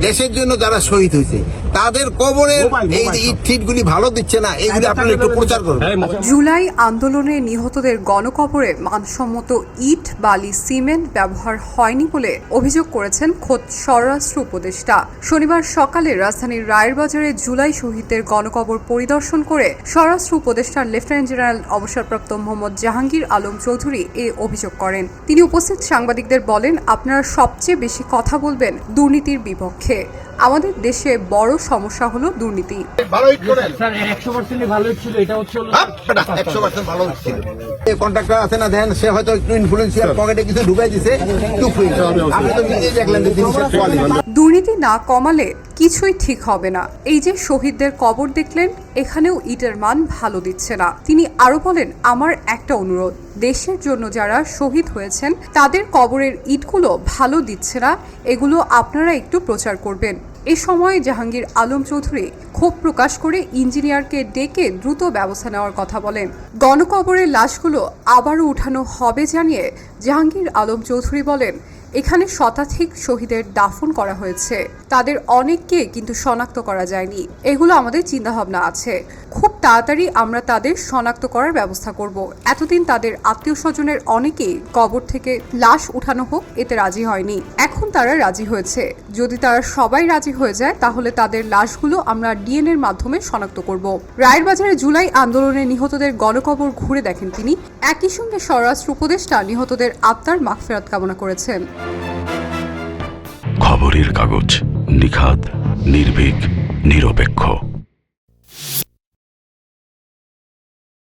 দেশের জন্য তারা শহীদ হয়েছে তাদের কবরের এই যে ইট গুলি ভালো দিচ্ছে না এগুলি আপনারা একটু প্রচার করুন। জুলাই আন্দোলনে নিহতদের গণকবরে মানসম্মত ইট বালি সিমেন্ট ব্যবহার হয়নি বলে অভিযোগ করেছেন খোদ স্বরাষ্ট্র উপদেষ্টা। শনিবার সকালে রাজধানীর রায়ের বাজারে জুলাই শহীদদের গণকবর পরিদর্শন করে স্বরাষ্ট্র উপদেষ্টার লেফটেন্যান্ট জেনারেল অবসরপ্রাপ্ত মোহাম্মদ জাহাঙ্গীর আলম চৌধুরী এ অভিযোগ করেন। তিনি উপস্থিত সাংবাদিকদের বলেন আপনারা সবচেয়ে বেশি কথা বলবেন দুর্নীতির বিপক্ষে। আমাদের দেশে বড় সমস্যা হলো দুর্নীতি। ভালো হিট করেন স্যার একশো পার্সেন্ট ভালো ছিল এটা হচ্ছে হলো একশো পার্সেন্ট ভালো হচ্ছিল কন্ট্রাক্টর আছে না দেন সে হয়তো একটু ইনফ্লুয়েন্সিয়াল পকেটে কিছু ঢুকাই দিছে টুক হয়ে গেছে। আপনি তো নিজেই দেখলেন যে জিনিসের কোয়ালিটি দুর্নীতি না কমালে কিছুই ঠিক হবে না। এই যে শহীদদের কবর দেখলেন এখানেও ইটের মান ভালো দিচ্ছে না। তিনি আরও বলেন আমার একটা অনুরোধ দেশের জন্য যারা শহীদ হয়েছেন তাদের কবরের ইটগুলো ভালো দিচ্ছে না এগুলো আপনারা একটু প্রচার করবেন। এ সময় জাহাঙ্গীর আলম চৌধুরী ক্ষোভ প্রকাশ করে ইঞ্জিনিয়ারকে ডেকে দ্রুত ব্যবস্থা নেওয়ার কথা বলেন। গণকবরের লাশগুলো আবারও উঠানো হবে জানিয়ে জাহাঙ্গীর আলম চৌধুরী বলেন, এখানে শতাধিক শহীদের দাফন করা হয়েছে। তাদের অনেককে কিন্তু শনাক্ত করা যায়নি। এগুলো আমাদের চিন্তাভাবনা আছে। খুব তাড়াতাড়ি আমরা তাদের শনাক্ত করার ব্যবস্থা করব। এতদিন তাদের আত্মীয় স্বজনের অনেকেই কবর থেকে লাশ উঠানো হোক, এতে রাজি হয়নি। এখন তারা রাজি হয়েছে? যদি তারা সবাই রাজি হয়ে যায়, তাহলে তাদের লাশগুলো আমরা ডিএনএর মাধ্যমে শনাক্ত করব। রায়ের বাজারে জুলাই আন্দোলনে নিহতদের গণকবর ঘুরে দেখেন তিনি। একই সঙ্গে স্বরাষ্ট্র উপদেষ্টা নিহতদের আত্মার মাগফেরাত কামনা করেছেন। খবরের কাগজ নিখাত নির্ভীক, নিরপেক্ষ।